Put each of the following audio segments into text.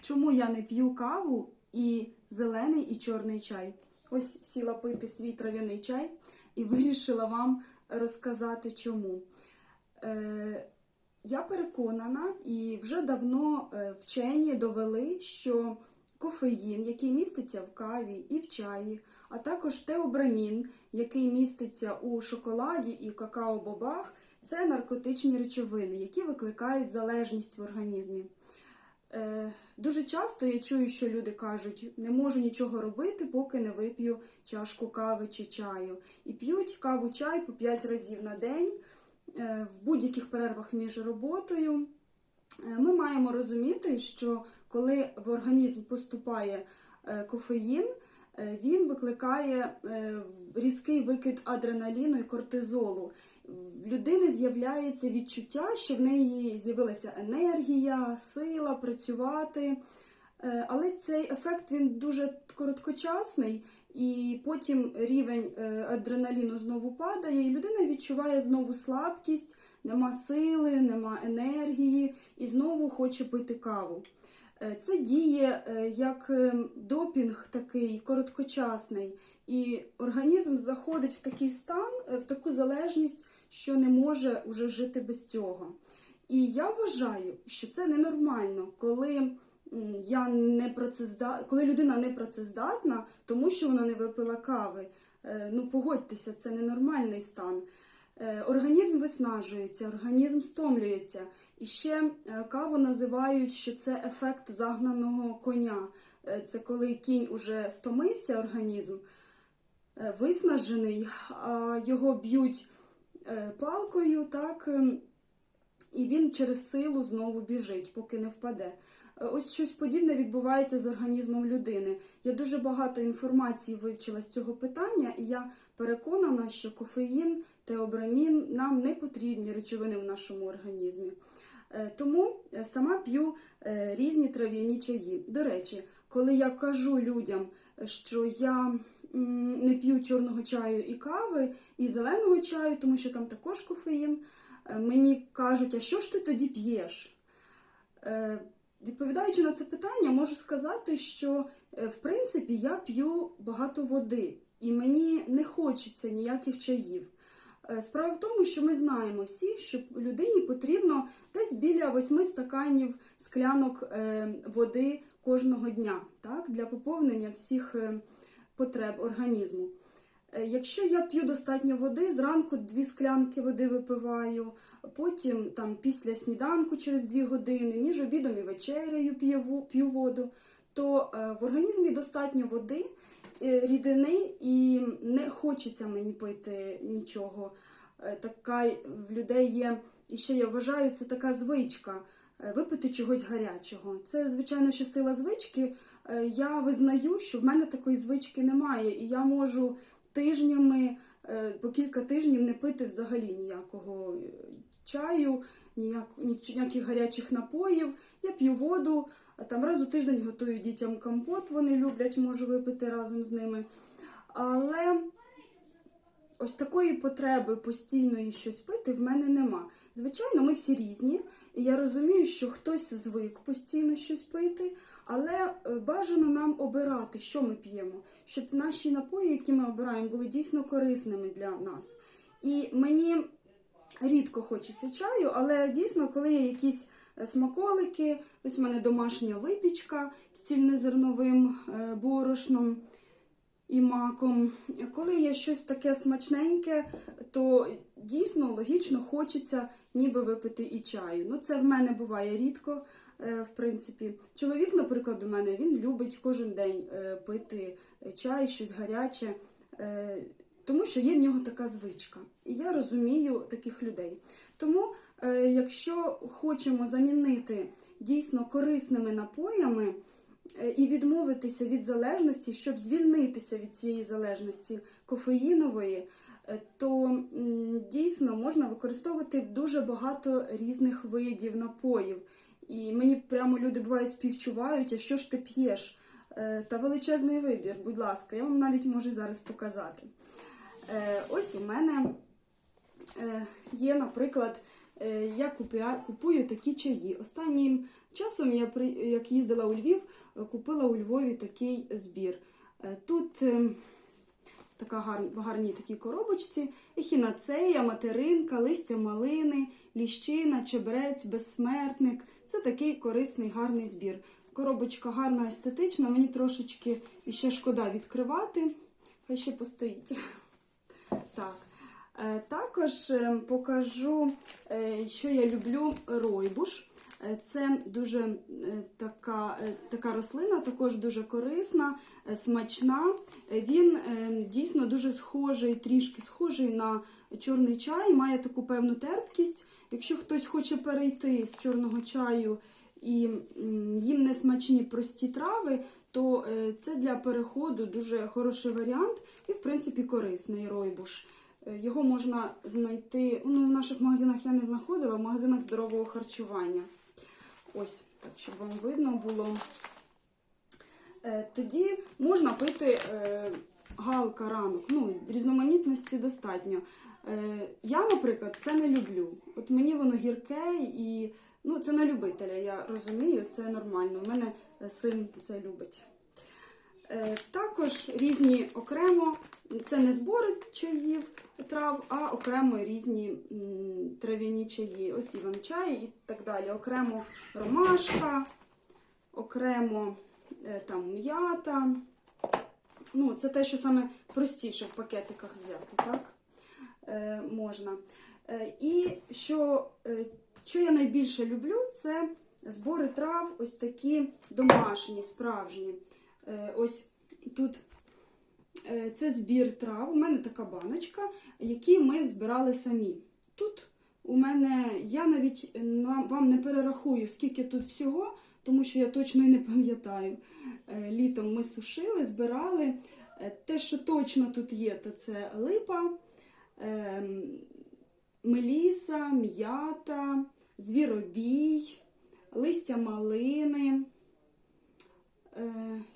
чому я не п'ю каву і зелений і чорний чай. Ось сіла пити свій трав'яний чай і вирішила вам розказати чому. Е, я переконана і вже давно е, вчені довели, що кофеїн, який міститься в каві і в чаї, а також теобрамін, який міститься у шоколаді і какао-бобах, це наркотичні речовини, які викликають залежність в організмі. Е, Дуже часто я чую, що люди кажуть, не можу нічого робити, поки не вип'ю чашку кави чи чаю. І п'ють каву чай по 5 разів на день е, в будь-яких перервах між роботою. Е, Ми маємо розуміти, що коли в організм поступає кофеїн, він викликає е, різкий викид адреналіну і кортизолу. В людини з'являється відчуття, що в неї з'явилася енергія, сила працювати. Е, Але цей ефект він дуже короткочасний, і потім рівень е, адреналіну знову падає, і людина відчуває знову слабкість, нема сили, нема енергії і знову хоче пити каву. Е, Це діє е, як е, допінг такий короткочасний, і організм заходить в такий стан, в таку залежність, що не може уже жити без цього. І я вважаю, що це ненормально, коли я не працезда... коли людина не працездатна, тому що вона не випила кави. Ну погодьтеся, це ненормальний стан. Е, Організм виснажується, організм стомлюється. І ще е, каву називають, що це ефект загнаного коня. Е, Це коли кінь уже стомився, організм виснажений, а його б'ють палкою, так, ем, і він через силу знову біжить, поки не впаде. Е, Ось щось подібне відбувається з організмом людини. Я дуже багато інформації вивчила з цього питання, і я переконана, що кофеїн, теобрамін нам не потрібні речовини в нашому організмі. Е, Тому е, сама п'ю різні трав'яні чаї. До речі, коли я кажу людям, що я не п'ю чорного чаю і кави, і зеленого чаю, тому що там також кофеїн, мені кажуть, а що ж ти тоді п'єш? Е, Відповідаючи на це питання, можу сказати, що е, в принципі я п'ю багато води, і мені не хочеться ніяких чаїв. Е, Справа в тому, що ми знаємо всі, що людині потрібно десь біля восьми стаканів склянок е, води кожного дня так, для поповнення всіх е, потреб організму. Е, Якщо я п'ю достатньо води, зранку дві склянки води випиваю, потім там після сніданку через дві години, між обідом і вечерею п'ю, воду, то е, в організмі достатньо води, е, рідини, і не хочеться мені пити нічого. Така в людей є, і ще я вважаю, це така звичка випити чогось гарячого. Це, звичайно, що сила звички. Я визнаю, що в мене такої звички немає, і я можу тижнями, е, по кілька тижнів не пити взагалі ніякого е, чаю, ніяк, ніяких гарячих напоїв. Я п'ю воду, там раз у тиждень готую дітям компот, вони люблять, можу випити разом з ними. Але ось такої потреби постійної щось пити в мене нема. Звичайно, ми всі різні, і я розумію, що хтось звик постійно щось пити, але е, бажано нам обирати, що ми п'ємо, щоб наші напої, які ми обираємо, були дійсно корисними для нас. І мені рідко хочеться чаю, але дійсно, коли є якісь е, смаколики, ось у мене домашня випічка з цільнозерновим е, борошном і маком. Коли є щось таке смачненьке, то дійсно логічно хочеться ніби випити і чаю. Ну, це в мене буває рідко, е, в принципі. Чоловік, наприклад, у мене він любить кожен день е, пити чай, щось гаряче, е, тому що є в нього така звичка. І я розумію таких людей. Тому, якщо хочемо замінити дійсно корисними напоями, і відмовитися від залежності, щоб звільнитися від цієї залежності кофеїнової, е, то дійсно можна використовувати дуже багато різних видів напоїв. І мені прямо люди бувають співчувають, а що ж ти п'єш? Е, Та величезний вибір, будь ласка, я вам навіть можу зараз показати. Е, Ось у мене е, є, наприклад, е, я купую такі чаї. Останнім часом я як їздила у Львів, е, купила у Львові такий збір. Е, Тут е, така гар, в гарній такій коробочці. Ехінацея, материнка, листя малини, ліщина, чебрець, безсмертник. Це такий корисний гарний збір. Коробочка гарна, естетична. Мені трошечки ще шкода відкривати. Хай ще постоїть. Е, Також е, покажу, е, що я люблю ройбуш. Це дуже така, така рослина, також дуже корисна, смачна. Він дійсно дуже схожий, трішки схожий на чорний чай, має таку певну терпкість. Якщо хтось хоче перейти з чорного чаю і їм не смачні прості трави, то це для переходу дуже хороший варіант і, в принципі, корисний ройбуш. Е, Його можна знайти, ну, в наших магазинах я не знаходила, в магазинах здорового харчування. Ось, так, щоб вам видно було. Е, Тоді можна пити е, галка ранок. Ну, різноманітності достатньо. Я, наприклад, це не люблю. От мені воно гірке і ну, це на любителя, я розумію, це нормально. У мене син це любить. Е, Також різні окремо, це не збори чаїв, трав, а окремо різні трав'яні чаї. Ось іван чай і так далі. Окремо ромашка, окремо е, там м'ята. Ну, це те, що саме простіше в пакетиках взяти, так? Е, можна. Е, і що, е, що я найбільше люблю, це збори трав, ось такі домашні, справжні. Е, ось тут е, це збір трав. У мене така баночка, які ми збирали самі. Тут у мене, я навіть вам не перерахую, скільки тут всього, тому що я точно і не пам'ятаю. Е, Літом ми сушили, збирали. Е, Те, що точно тут є, то це липа, ем, меліса, м'ята, звіробій, листя малини, е,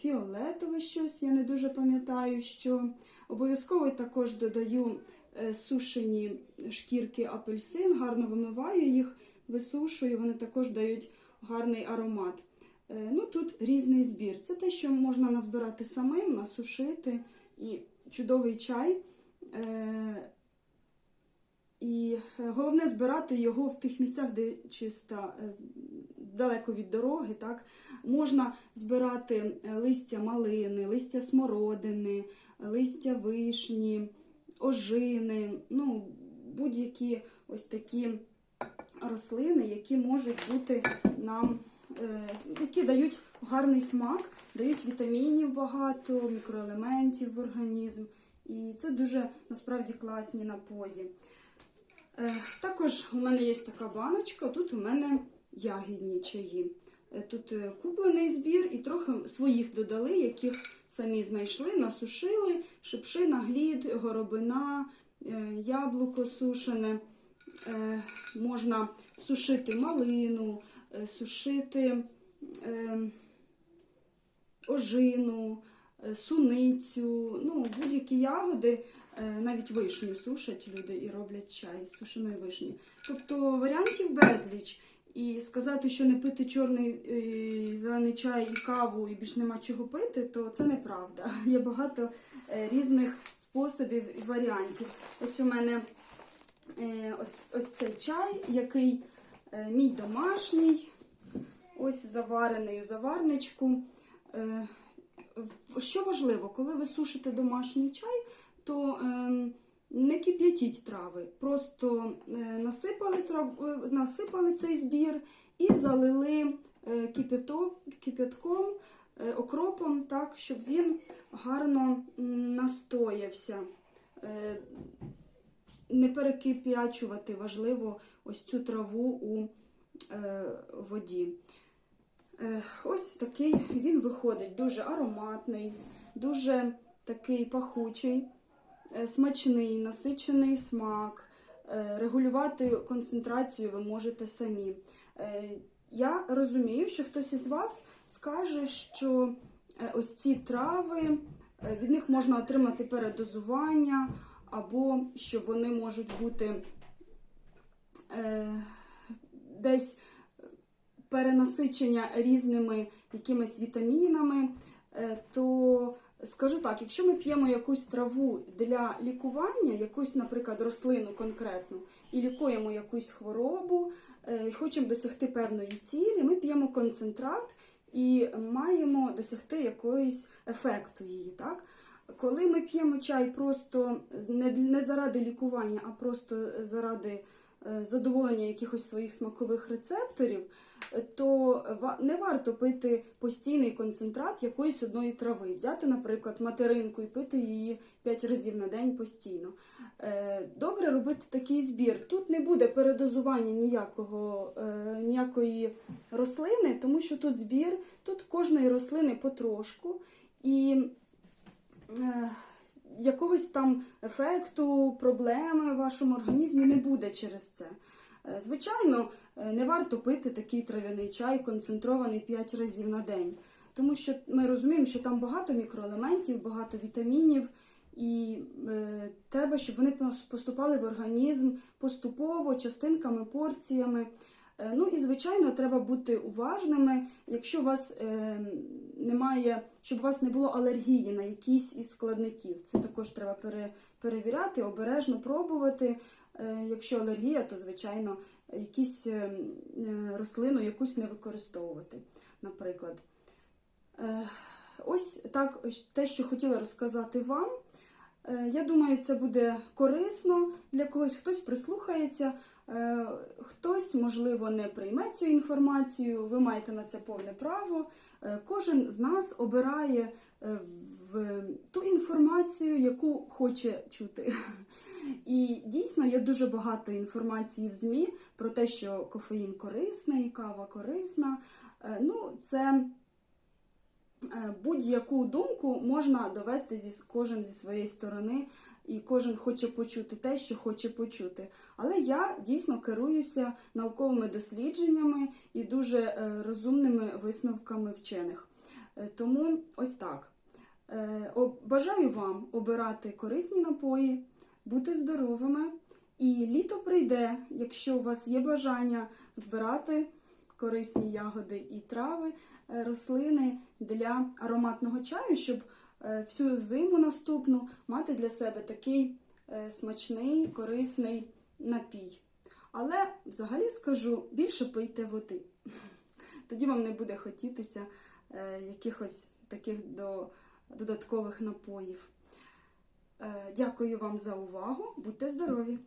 фіолетове щось, я не дуже пам'ятаю, що. Обов'язково також додаю е, сушені шкірки апельсин, гарно вимиваю їх, висушую, вони також дають гарний аромат. Е, Ну, тут різний збір. Це те, що можна назбирати самим, насушити. І чудовий чай. Е, І головне збирати його в тих місцях, де чисто е, далеко від дороги. Так? Можна збирати е, листя малини, листя смородини, листя вишні, ожини, ну, будь-які ось такі рослини, які можуть бути нам, е, які дають гарний смак, дають вітамінів багато, мікроелементів в організм. І це дуже насправді класні напої. Е, Також у мене є така баночка, тут у мене ягідні чаї. Е, Тут е, куплений збір і трохи своїх додали, яких самі знайшли, насушили, шипшина, глід, горобина, е, яблуко сушене. Можна сушити малину, сушити ожину, суницю, ну, будь-які ягоди, навіть вишню сушать люди і роблять чай з сушеної вишні. Тобто варіантів безліч. І сказати, що не пити чорний е, зелений чай і каву, і більш нема чого пити, то це неправда. Є багато е, різних способів і варіантів. Ось у мене е, ось, ось цей чай, який мій домашній, ось заварений у заварничку. Що важливо, коли ви сушите домашній чай, то ем, не кип'ятіть трави. Просто е, насипали, трав, е, насипали цей збір і залили е, кипятком, окропом, так, щоб він гарно настоявся. Не перекип'ячувати важливо ось цю траву у воді. Ось такий він виходить дуже ароматний, дуже такий пахучий, смачний, насичений смак. Е, Регулювати концентрацію ви можете самі. Е, Я розумію, що хтось із вас скаже, що е, ось ці трави, е, від них можна отримати передозування, або що вони можуть бути е, десь перенасичення різними якимись вітамінами, е, то скажу так, якщо ми п'ємо якусь траву для лікування, якусь, наприклад, рослину конкретну, і лікуємо якусь хворобу, е, і хочемо досягти певної цілі, ми п'ємо концентрат і маємо досягти якоїсь ефекту її. Так? Коли ми п'ємо чай просто не, заради лікування, а просто заради задоволення якихось своїх смакових рецепторів, е, то не варто пити постійний концентрат якоїсь одної трави. Взяти, наприклад, материнку і пити її 5 разів на день постійно. Е, Добре робити такий збір. Тут не буде передозування ніякого, е, ніякої рослини, тому що тут збір, тут кожної рослини потрошку. І е, якогось там ефекту, проблеми в вашому організмі не буде через це. Е, Звичайно, е, не варто пити такий трав'яний чай, концентрований 5 разів на день, тому що ми розуміємо, що там багато мікроелементів, багато вітамінів, і е, треба, щоб вони поступали в організм поступово, частинками, порціями. Е, Ну і звичайно, треба бути уважними, якщо у вас е, немає, щоб у вас не було алергії на якісь із складників. Це також треба пере, перевіряти, обережно пробувати. Е, якщо алергія, то звичайно якісь рослину якусь не використовувати, наприклад. Ось так, те, що хотіла розказати вам. Я думаю, це буде корисно для когось, хтось прислухається, хтось, можливо, не прийме цю інформацію. Ви маєте на це повне право. Е, Кожен з нас обирає е, в ту інформацію, яку хоче чути. І дійсно є дуже багато інформації в ЗМІ про те, що кофеїн корисний, кава корисна. Е, Ну, це е, будь-яку думку можна довести зі кожен зі своєї сторони, і кожен хоче почути те, що хоче почути. Але я дійсно керуюся науковими дослідженнями і дуже е, розумними висновками вчених. Е, Тому ось так. Е, Бажаю вам обирати корисні напої, бути здоровими. І літо прийде, якщо у вас є бажання збирати корисні ягоди і трави, рослини для ароматного чаю, щоб всю зиму наступну мати для себе такий е, смачний, корисний напій. Але взагалі скажу, більше пийте води. Тоді вам не буде хотітися е, якихось таких до, додаткових напоїв. Е, Дякую вам за увагу. Будьте здорові!